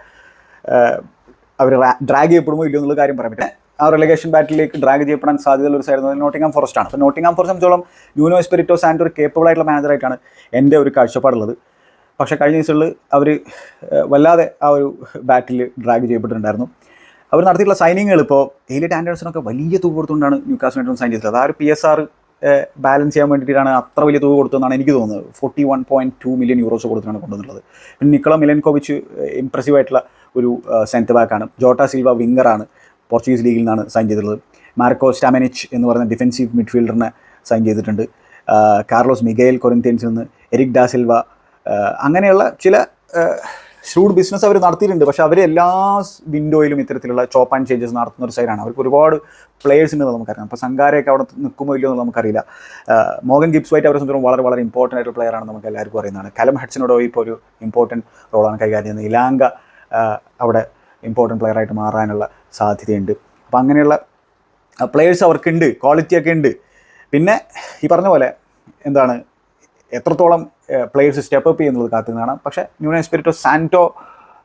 അവർ ഡ്രാഗ് ചെയ്യപ്പെടുമോ ഇല്ലയോ എന്നുള്ള കാര്യം പറയാൻ പറ്റും. ആ റിലഗേഷൻ ബാറ്റിലേക്ക് ഡ്രാഗ് ചെയ്യപ്പെടാൻ സാധ്യതയുള്ള ഒരു സൈഡ് നോട്ടിംഗാം ഫോറസ്റ്റ് ആണ്. അപ്പോൾ നോട്ടിംഗാം ഫോറസ്റ്റ് സംബന്ധിച്ചോളം യൂനോ എസ്പിരിറ്റോ സാൻഡ് ഒരു കേപ്പബിൾ ആയിട്ടുള്ള മാനേജറായിട്ടാണ് എന്റെ ഒരു കാഴ്ചപ്പാടുള്ളത് പക്ഷേ കഴിഞ്ഞ ദിവസങ്ങളിൽ അവർ വല്ലാതെ ആ ഒരു ബാറ്റിൽ ഡ്രാഗ് ചെയ്യപ്പെട്ടിട്ടുണ്ടായിരുന്നു. അവർ നടത്തിയിട്ടുള്ള സൈനിങ്ങുകൾ ഇപ്പോൾ എലിറ്റ് ആൻഡേഴ്സണൊക്കെ വലിയ തുക കൊടുത്തുകൊണ്ടാണ് ന്യൂക്കാസിനായിട്ടും സൈൻ ചെയ്തത്. ആ ഒരു പി എസ് ആർ ബാലൻസ് ചെയ്യാൻ വേണ്ടിയിട്ടാണ് അത്ര വലിയ തുക കൊടുത്തതെന്നാണ് എനിക്ക് തോന്നുന്നത്. Forty one point two million euros കൊടുത്തിട്ടാണ് കൊണ്ടുവന്നിട്ടുള്ളത്. പിന്നെ നിക്കോള മിലൻകോവിച്ച് ഇംപ്രസീവ് ആയിട്ടുള്ള ഒരു സെന്റർ ബാക്കാണ് ജോട്ട സിൽവ വിംഗറാണ് പോർച്ചുഗീസ് ലീഗിൽ നിന്നാണ് സൈൻ ചെയ്തിട്ടുള്ളത്. മാർക്കോ സ്റ്റാമനിച്ച് എന്ന് പറയുന്ന ഡിഫൻസീവ് മിഡ്ഫീൽഡറിനെ സൈൻ ചെയ്തിട്ടുണ്ട്. കാർലോസ് മിഗേൽ കൊറിന്ത്യൻസിൽ നിന്ന് എരിക് ഡാ സിൽവ അങ്ങനെയുള്ള ചില ഷ്രൂഡ് ബിസിനസ് അവർ നടത്തിയിട്ടുണ്ട്. പക്ഷേ അവർ എല്ലാ വിൻഡോയിലും ഇത്തരത്തിലുള്ള ചോപ്പ് ആൻഡ് ചേഞ്ചസ് നടത്തുന്ന ഒരു സൈഡാണ് അവർക്ക് ഒരുപാട് പ്ലേയേഴ്സ് ഉണ്ടെന്ന് നമുക്കറിയാം. അപ്പോൾ സംഘാരയൊക്കെ അവിടെ നിൽക്കുമോ ഇല്ലയോ എന്ന് നമുക്കറിയില്ല. മോഗൻ ഗിബ്സ് വൈറ്റ് അവരെ സംബന്ധിച്ചും വളരെ വളരെ ഇമ്പോർട്ടന്റ് ആയിട്ടുള്ള പ്ലെയർ ആണ് നമുക്ക് എല്ലാവർക്കും അറിയുന്നതാണ്. കലം ഹഡ്സനോടോ ഇപ്പോൾ ഒരു ഇമ്പോർട്ടന്റ് റോളാണ് കൈകാര്യം ചെയ്യുന്നത്. ഇലാങ്ക അവിടെ അവിടെ ഇമ്പോർട്ടന്റ് പ്ലെയറായിട്ട് മാറാനുള്ള സാധ്യതയുണ്ട്. അപ്പോൾ അങ്ങനെയുള്ള പ്ലെയേഴ്സ് അവർക്കുണ്ട്. ക്വാളിറ്റിയൊക്കെ ഉണ്ട്. പിന്നെ ഈ പറഞ്ഞ പോലെ എന്താണ് എത്രത്തോളം പ്ലെയേഴ്സ് സ്റ്റെപ്പ് അപ്പ് ചെയ്യുന്നത് കാണാം പക്ഷേ ന്യൂന എസ്പിരിറ്റോ സാന്റോ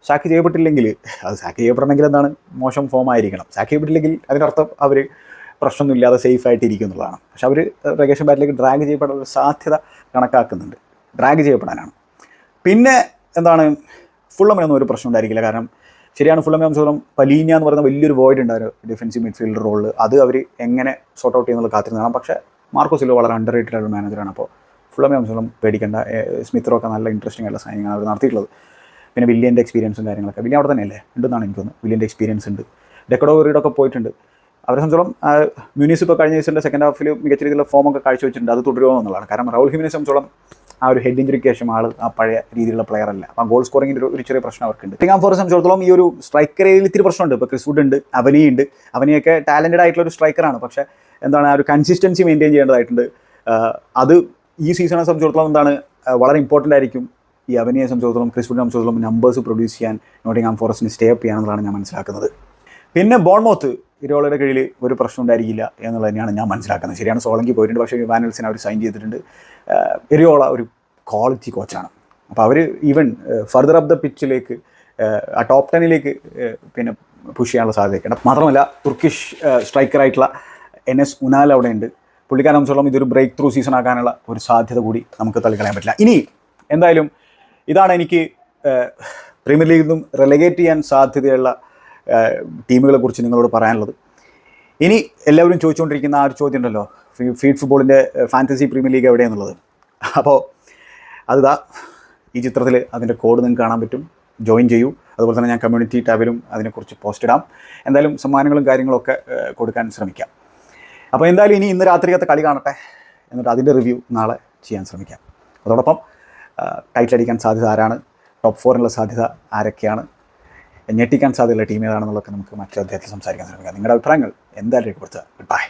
സാക്ക് ചെയ്യപ്പെട്ടില്ലെങ്കിൽ അത് സാക്ക് ചെയ്യപ്പെടണമെങ്കിൽ എന്താണ്? മോശം ഫോം ആയിരിക്കണം. സാക്ക് ചെയ്യപ്പെട്ടില്ലെങ്കിൽ അതിനർത്ഥം അവർ പ്രശ്നമൊന്നുമില്ലാതെ സേഫ് ആയിട്ട് ഇരിക്കും എന്നുള്ളതാണ് പക്ഷെ അവർ റെഗേഷൻ ബാറ്റിലേക്ക് ഡ്രാഗ് ചെയ്യപ്പെടാൻ ഒരു സാധ്യത കണക്കാക്കുന്നുണ്ട്. ഡ്രാഗ് ചെയ്യപ്പെടാനാണ്. പിന്നെ എന്താണ്? ഫുള്ളമിനൊന്നും ഒരു പ്രശ്നം ഉണ്ടായിരിക്കില്ല. കാരണം ശരിയാണ് ഫുള്ളമെ സംബന്ധിച്ചോളം പലീനിയ എന്ന് പറയുന്ന വലിയൊരു വോയിഡ് ഉണ്ട് ഒരു ഡിഫൻസീവ് മിഡ്ഫീൽഡ് റോളിൽ അത് അവർ എങ്ങനെ സോർട്ട് ഔട്ട് ചെയ്യുന്നത് കാത്തിരുന്നതാണ്. പക്ഷേ മാർക്കോ സിലോ വളരെ അണ്ടർ റേറ്റഡ് ആയിട്ടുള്ള മാനേജറാണ് അപ്പോൾ ഫുള്ളമെ സംബന്ധിച്ചോളം പേടിക്കേണ്ട. സ്മിത്രൊക്കെ നല്ല ഇൻട്രസ്റ്റിംഗ് ആയിട്ടുള്ള സൈനിങ്ങാണ് അവർ നടത്തിയിട്ടുള്ളത്. പിന്നെ വില്യന്റെ എക്സ്പീരിയൻസും കാര്യങ്ങളൊക്കെ. വില്യൻ അവിടെ തന്നെയല്ലേ? ഉണ്ടെന്നാണ് എനിക്ക് തോന്നുന്നത് വില്യന്റെ എക്സ്പീരിയൻസ് ഉണ്ട്. ഡെക്കഡോ വീടൊക്കെ പോയിട്ടുണ്ട്. അവരെ സംബന്ധിച്ചോളം മ്യൂണിസ് ഇപ്പോൾ കഴിഞ്ഞ ദിവസത്തിന്റെ സെക്കൻഡ് ഹാഫിൽ മികച്ച രീതിയിലുള്ള ഫോമൊക്കെ കാഴ്ചവെച്ചിട്ടുണ്ട്. അത് തുടരുമോ എന്നുള്ളതാണ്. കാരണം റൗൾ ഹിമിനെ സംബന്ധിച്ചോളം ആ ഒരു ഹെഡ് ഇഞ്ചുറിക്ക് ശേഷം ആൾ ആ പഴയ രീതിയിലുള്ള പ്ലെയർ അല്ല. അപ്പം ഗോൾ സ്കോറിങ്ങിന്റെ ഒരു ചെറിയ പ്രശ്നം അവർക്കുണ്ട്. ടിങ്ങാം ഫോറെ സംബന്ധിച്ചിടത്തോളം ഈ ഒരു സ്ട്രൈക്കർ ഇത്തിരി പ്രശ്നമുണ്ട്. ഇപ്പോൾ ക്രിസ്വുഡ് ഉണ്ട് അവനി ഉണ്ട്. അവനിയൊക്കെ ടാലന്റഡ് ആയിട്ടുള്ള ഒരു സ്ട്രൈക്കറാണ് പക്ഷേ എന്താണ് ആ ഒരു കൺസിസ്റ്റൻസി മെയിന്റെയിൻ ചെയ്യേണ്ടതായിട്ടുണ്ട്. അത് ഈ സീസണെ സംബന്ധിച്ചിടത്തോളം എന്താണ് വളരെ ഇമ്പോർട്ടന്റ് ആയിരിക്കും ഈ അവനിയെ സംബന്ധിച്ചിടത്തോളം ക്രിസ് വുഡിനെ സംബന്ധിച്ചിടത്തോളം നമ്പേഴ്സ് പ്രൊഡ്യൂസ് ചെയ്യാൻ നോട്ടിംഗ് ആം ഫോറസ്റ്റിന് സ്റ്റേ അപ്പ് ചെയ്യാമെന്നുള്ളതാണ് ഞാൻ മനസ്സിലാക്കുന്നത്. പിന്നെ ബോൺമോത്ത് ഇരോളയുടെ കീഴിൽ ഒരു പ്രശ്നം ഉണ്ടായിരിക്കില്ല എന്നുള്ളത് തന്നെയാണ് ഞാൻ മനസ്സിലാക്കുന്നത്. ശരിയാണ് സോളങ്കി പോയിട്ടുണ്ട് പക്ഷേ വാനൽസിനെ അവർ സൈൻ ചെയ്തിട്ടുണ്ട്. ഇരോള ഒരു ക്വാളിറ്റി കോച്ചാണ് അപ്പോൾ അവർ ഈവൻ ഫർദർ അപ്പ് ദ പിച്ചിലേക്ക് ആ ടോപ്പ് ടെന്നിലേക്ക് പിന്നെ പുഷ് ചെയ്യാനുള്ള സാധ്യതയൊക്കെയുണ്ട് മാത്രമല്ല തുർക്കിഷ് സ്ട്രൈക്കറായിട്ടുള്ള എൻ എസ് ഉനാൽ അവിടെ ഉണ്ട് പുള്ളിക്കാരൻ സംബന്ധിച്ചോളം ഇതൊരു ബ്രേക്ക് ത്രൂ സീസൺ ആകാനുള്ള ഒരു സാധ്യത കൂടി നമുക്ക് തള്ളിക്കളയാൻ പറ്റില്ല. ഇനി എന്തായാലും ഇതാണ് എനിക്ക് പ്രീമിയർ ലീഗിൽ നിന്നും റെലഗേറ്റ് ചെയ്യാൻ സാധ്യതയുള്ള ടീമുകളെ കുറിച്ച് നിങ്ങളോട് പറയാനുള്ളത്. ഇനി എല്ലാവരും ചോദിച്ചുകൊണ്ടിരിക്കുന്ന ആ ഒരു ചോദ്യം ഉണ്ടല്ലോ ഫീഡ് ഫുട്ബോളിന്റെ ഫാന്റസി പ്രീമിയർ ലീഗ് എവിടെയാണെന്നുള്ളത് അപ്പോൾ അതിതാ ഈ ചിത്രത്തിൽ അതിന്റെ കോഡ് നിങ്ങൾക്ക് കാണാൻ പറ്റും. ജോയിൻ ചെയ്യൂ. അതുപോലെ തന്നെ ഞാൻ കമ്മ്യൂണിറ്റി ടാബിലും അതിനെക്കുറിച്ച് പോസ്റ്റ് ഇടാം. എന്തായാലും സമ്മാനങ്ങളും കാര്യങ്ങളൊക്കെ കൊടുക്കാൻ ശ്രമിക്കാം. അപ്പോൾ എന്തായാലും ഇനി ഇന്ന് രാത്രിയത്തെ കളി കാണട്ടെ എന്നിട്ട് അതിന്റെ റിവ്യൂ നാളെ ചെയ്യാൻ ശ്രമിക്കാം. അതോടൊപ്പം ടൈറ്റിൽ അടിക്കാൻ സാധ്യത ആരാണ്? ടോപ്പ് ഫോറിനുള്ള സാധ്യത ആരൊക്കെയാണ്? ഞെട്ടിക്കാൻ സാധ്യതയുള്ള ടീം ഏതാണെന്നുള്ളതൊക്കെ നമുക്ക് മറ്റൊരു അദ്ദേഹത്തിൽ സംസാരിക്കാൻ ശ്രമിക്കാം. നിങ്ങളുടെ അഭിപ്രായങ്ങൾ എന്തായാലും രേഖപ്പെടുത്തുക. Good bye